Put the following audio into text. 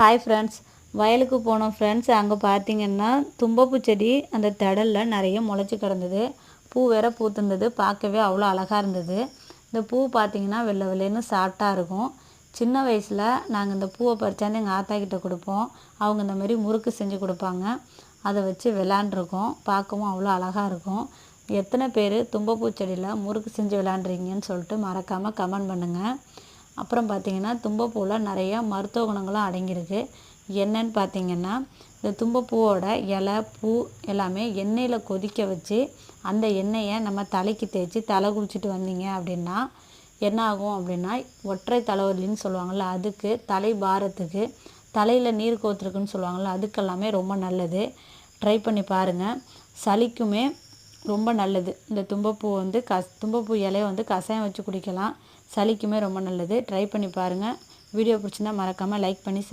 Hi friends வயலுக்கு போனோம் friends அங்கே பார்த்தீங்கன்னா தும்பப்பூ செடி அந்த திடலில் நிறைய முளைச்சி கிடந்தது. பூ வேற பூத்திருந்தது. பார்க்கவே அவ்வளோ அழகாக இருந்தது. இந்த பூ பார்த்தீங்கன்னா வெள்ளை வெள்ளைன்னு சாஃப்டாக இருக்கும். சின்ன வயசில் நாங்கள் இந்த பூவை பறிச்சாந்து எங்கள் ஆத்தாக்கிட்ட கொடுப்போம். அவங்க இந்த மாதிரி முறுக்கு செஞ்சு கொடுப்பாங்க. அதை வச்சு விளாண்டுருக்கோம். பார்க்கவும் அவ்வளோ அழகாக இருக்கும். எத்தனை பேர் தும்பப்பூ செடியில் முறுக்கு செஞ்சு விளாண்டுறீங்கன்னு சொல்லிட்டு மறக்காமல் கமெண்ட் பண்ணுங்கள் அப்புறம் பார்த்தீங்கன்னா தும்பப்பூவில் நிறைய மருத்துவ குணங்களும் அடங்கியிருக்கு. என்னன்னு பார்த்திங்கன்னா இந்த தும்பப்பூவோட இலை பூ எல்லாமே எண்ணெயில் கொதிக்க வச்சு அந்த எண்ணெயை நம்ம தலைக்கு தேய்ச்சி தலை குளிச்சுட்டு வந்தீங்க அப்படின்னா என்ன ஆகும் அப்படின்னா ஒற்றை தலைவலின்னு சொல்லுவாங்கள்ல அதுக்கு தலை பாரத்துக்கு தலையில் நீர் கோத்துருக்குன்னு சொல்லுவாங்கள்ல அதுக்கெல்லாமே ரொம்ப நல்லது. ட்ரை பண்ணி பாருங்கள் சளிக்குமே ரொம்ப நல்லது. இந்த தும்பப்பூ வந்து கஸ் தும்பப்பூ இலையை வந்து கஷாயம் வச்சு குடிக்கலாம். சளிக்குமே ரொம்ப நல்லது. ட்ரை பண்ணி பாருங்கள் வீடியோ பிடிச்சிருந்தா மறக்காமல் லைக் பண்ணி ஷேர்